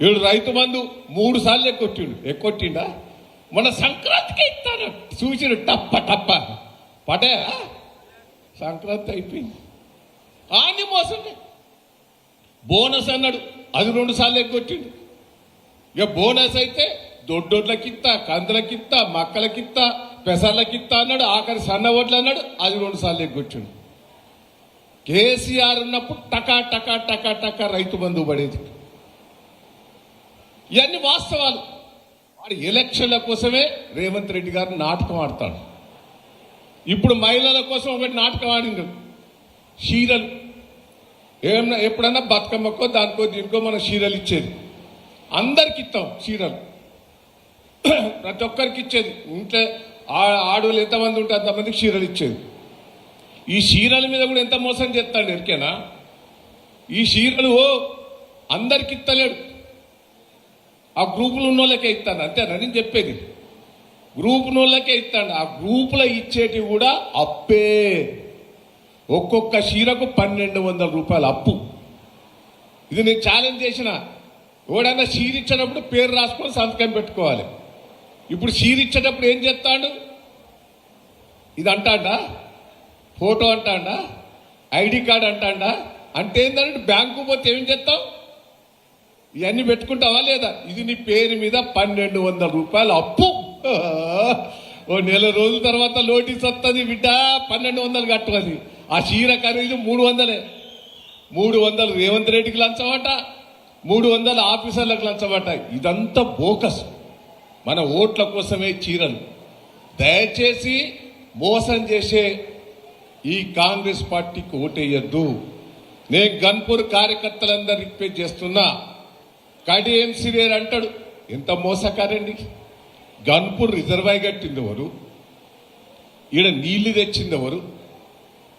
వీడు రైతు బంధు మూడు సార్లు ఎక్కొట్టిండు. ఎక్కొట్టిండా? మన సంక్రాంతికి ఇస్తాను. చూసిన టప్ప టప్ప. పడే సంక్రాంతి అయిపోయింది. ఆని మోసం బోనస్ అన్నాడు. అది రెండు సార్లు ఎక్కొట్టిండు. ఇక బోనస్ అయితే దొడ్డోడ్లకిత్త కందులకిత్త మక్కలకిత్త పెసర్లకిత్త అన్నాడు. ఆఖరి సన్న ఓట్లు అన్నాడు. అది రెండు సార్లు ఎగ్గొచ్చిండు కేసీఆర్ ఉన్నప్పుడు టకా టకా టకా టకా రైతు బంధువు పడేది. ఇవన్నీ వాస్తవాలు. వాడు ఎలక్షన్ల కోసమే రేవంత్ రెడ్డి గారు నాటకం ఆడతాడు. ఇప్పుడు మహిళల కోసం ఒకటి నాటకం ఆడిండు. చీరలు. ఏమన్నా ఎప్పుడన్నా బతుకమ్మకో దానికో దీనికో మనం చీరలు ఇచ్చేది. అందరికి ఇస్తాం చీరలు. ప్రతి ఒక్కరికి ఇచ్చేది. ఇంట్లో ఆ- ఆడవాళ్ళు ఎంతమంది ఉంటే అంతమందికి చీరలు ఇచ్చేది. ఈ చీరల మీద కూడా ఎంత మోసం చేస్తాడు ఎరికేనా? ఈ చీరలు ఓ అందరికి ఇస్తలేడు ఆ గ్రూపులు ఉన్న వాళ్ళకే ఇస్తాను. అంతేనా? నేను చెప్పేది. గ్రూప్ వాళ్ళకే ఇస్తాడు ఆ గ్రూపులో ఇచ్చేటివి కూడా అప్పే. ఒక్కొక్క చీరకు పన్నెండు వందల రూపాయలు అప్పు. ఇది నేను ఛాలెంజ్ చేసిన. ఎవడన్నా చీర ఇచ్చేటప్పుడు పేరు రాసుకొని సంతకం పెట్టుకోవాలి. ఇప్పుడు చీర ఇచ్చేటప్పుడు ఏం చేస్తాడు? ఇది అంటాడా? ఫోటో అంటాడా? ఐడి కార్డ్ అంటాడా? అంటే ఏంటంటే బ్యాంకు పోతే ఏం చేస్తావు? ఇవన్నీ పెట్టుకుంటావా లేదా? ఇది నీ పేరు మీద పన్నెండు వందల రూపాయలు అప్పు. ఓ నెల రోజుల తర్వాత నోటీస్ వస్తుంది బిడ్డ. పన్నెండు వందలు కట్టుకొని ఆ చీర ఖరీదు మూడు వందలే. మూడు వందలు రేవంత్ రెడ్డికి లంచమట మూడు వందల ఆఫీసర్లకు లంచమట. ఇదంతా బోకస్. మన ఓట్ల కోసమే చీరలు. దయచేసి మోసం చేసే ఈ కాంగ్రెస్ పార్టీకి ఓటేయద్దు. నేను గన్పూర్ కార్యకర్తలందరూ రిక్వెస్ట్ చేస్తున్నా. కడియం సిరియర్ అంటాడు? ఎంత మోసకారండి. గన్పూర్ రిజర్వాయర్ కట్టింది ఎవరు ఈడ నీళ్ళు తెచ్చింది ఎవరు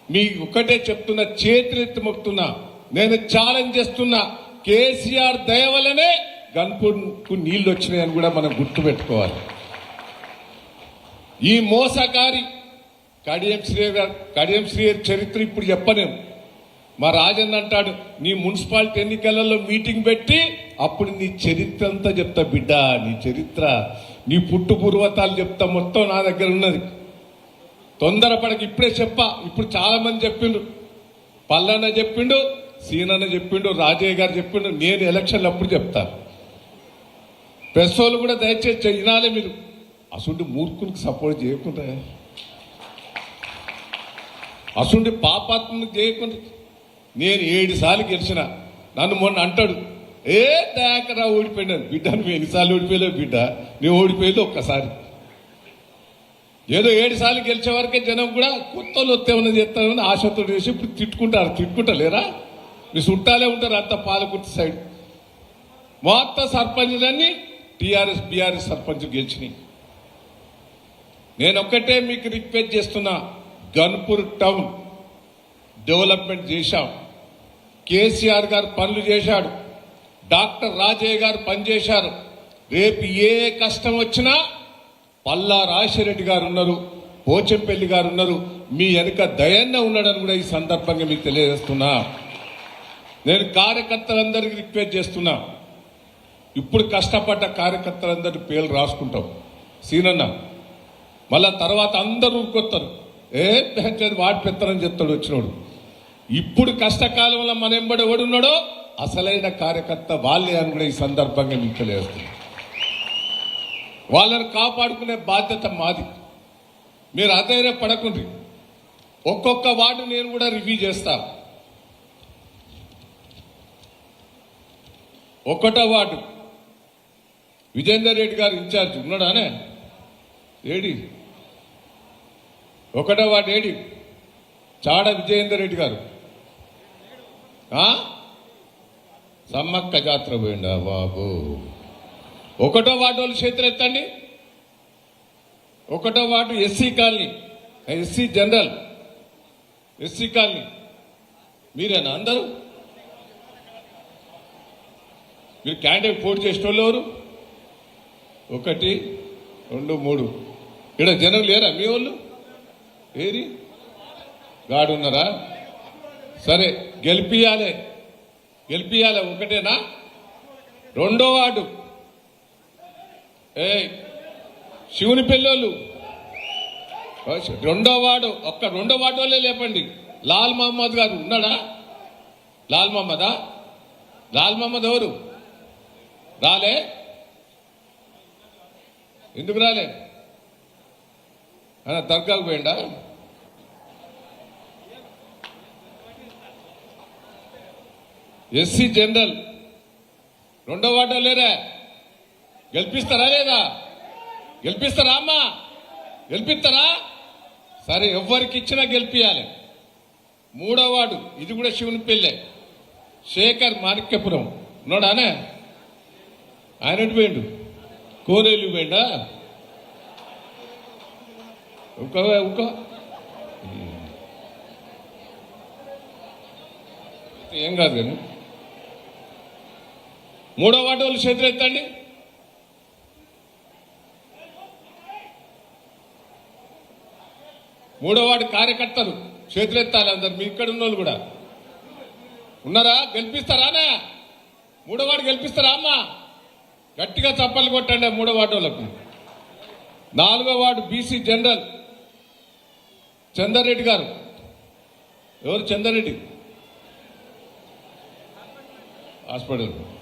మీ ఒకటే చెప్తున్నా చేతులెత్తి మొక్కుతున్నా నేను ఛాలెంజ్ చేస్తున్నా కేసీఆర్ దయ వల్లనే గన్పూర్కు నీళ్ళు వచ్చినాయని కూడా మనం గుర్తుపెట్టుకోవాలి ఈ మోసకారి కడియం శ్రీ గారు కడియం శ్రీ చరిత్ర ఇప్పుడు చెప్పలేము. మా రాజన్ అంటాడు నీ మున్సిపాలిటీ ఎన్నికలలో మీటింగ్ పెట్టి అప్పుడు నీ చరిత్ర అంతా చెప్తా బిడ్డ నీ చరిత్ర నీ పుట్టు పూర్వతాలు చెప్తా మొత్తం నా దగ్గర ఉన్నది. తొందరపడక ఇప్పుడే చెప్పా ఇప్పుడు చాలా మంది చెప్పిండు పల్లన్న చెప్పిండు సీనన్న చెప్పిండు రాజయ్య గారు చెప్పిండు నేను ఎలక్షన్లు అప్పుడు చెప్తాను ప్రెస్ వాళ్ళు కూడా దయచేసి వినాలి మీరు. అసలు మూర్ఖునికి సపోర్ట్ చేయకుండా. అసలు పాపాత్మకు చేయకుండా నేను ఏడు సార్లు గెలిచిన. నన్ను మొన్న అంటాడు ఏ దయాకరా ఓడిపోయినాను బిడ్డ నువ్వు ఎన్నిసార్లు ఓడిపోయావు బిడ్డ. నువ్వు ఓడిపోయేది ఒక్కసారి. ఏదో ఏడు సార్లు గెలిచే వరకే జనం కూడా కొత్తలు వాళ్ళు వస్తేమన్నా చేస్తారని ఆశతో చేసి ఇప్పుడు తిట్టుకుంటారు. తిట్టుకుంటలేరా? మీ చుట్టాలే ఉంటారు అంత పాలకుర్తి సైడ్. మొత్తం సర్పంచ్లన్నీ టీఆర్ఎస్ బీఆర్ఎస్ సర్పంచ్ గెలిచినాయి. నేను ఒక్కటే మీకు రిక్వెస్ట్ చేస్తున్నా గన్పూర్ టౌన్ డెవలప్మెంట్ చేశాం. కేసీఆర్ గారు పనులు చేశాడు. డాక్టర్ రాజయ్య గారు పనిచేశారు. రేపు ఏ కష్టం వచ్చినా పల్లా రాజశేరెడ్డి గారు ఉన్నారు పోచంపల్లి గారు ఉన్నారు. మీ వెనుక దయన్న ఉన్నాడని కూడా ఈ సందర్భంగా మీకు తెలియజేస్తున్నా. నేను కార్యకర్తలందరికీ రిక్వెస్ట్ చేస్తున్నా. ఇప్పుడు కష్టపడ్డ కార్యకర్తలందరి పేర్లు రాసుకుంటాం. సీనన్న మళ్ళా తర్వాత అందరూ ఊరుకొస్తారు ఏ పెంచేది వాడి పెత్తనని చెప్తాడు వచ్చినోడు. ఇప్పుడు కష్టకాలంలో మన ఎంబడి ఎవడున్నాడో అసలైన కార్యకర్త వాళ్ళే అని కూడా ఈ సందర్భంగా మీకు తెలియజేస్తుంది వాళ్ళని కాపాడుకునే బాధ్యత మాది. మీరు అధైర్య పడకుండ్రి ఒక్కొక్క వార్డు నేను కూడా రివ్యూ చేస్తాను ఒకటో వార్డు. విజేందర్ రెడ్డి గారు ఇన్ఛార్జ్. ఉన్నాడానే ఏడి? ఒకటో వార్డు ఏడి? చాడ విజయేందర్ రెడ్డి గారు. సమ్మక్క జాతర పోయిండా బాబు? ఒకటో వార్డు వాళ్ళు చేతులెత్తండి ఒకటో ward SC colony SC general SC colony. మీరేనా అందరూ? మీరు క్యాండిడేట్ పోటీ చేసిన వాళ్ళు ఎవరు? ఒకటి రెండు మూడు. ఇక్కడ జనం లేరా మీ వాళ్ళు? ఏరి? గాడు ఉన్నారా సరే గెలిపియాలే గెలిపియాలే ఒకటేనా? రెండో వార్డు. ఏ శివుని పెళ్ళోళ్ళు. రెండో వార్డు ఒక్క రెండో వార్డు వాళ్ళే లేపండి. లాల్ మహమ్మద్ గారు ఉన్నాడా? లాల్ మహమ్మదా? లాల్ మహమ్మద్ ఎవరు? రాలే? ఎందుకు రాలే? దర్గాకు పోయిండా? SC general. రెండో వాటా లేరా. గెలిపిస్తారా లేదా? గెలిపిస్తారా అమ్మా? గెలిపిస్తారా? సరే ఎవరికి ఇచ్చినా గెలిపించాలి మూడో వాడు ఇది కూడా శివుని పెళ్ళే. శేఖర్ మాణిక్యపురం. ఉన్నాడానే? ఆయన పోయిండు? కోరేలు పోయిండా? ఇంకో ఇంకో. ఏం కాదు కానీ. మూడో వాటి వాళ్ళు చేతులు ఎత్తండి. మూడో వార్డు కార్యకర్తలు చేతులు ఎత్తాలి అందరు మీ ఇక్కడ ఉన్న కూడా. ఉన్నారా? గెలిపిస్తారానా మూడో వాడు గెలిపిస్తారా అమ్మా? గట్టిగా చప్పలు కొట్టండి మూడో వార్డు వాళ్ళకు. నాలుగో వాడు బీసీ జనరల్ చందర్రెడ్డి గారు. ఎవరు చందర్రెడ్డి? హాస్పిటల్.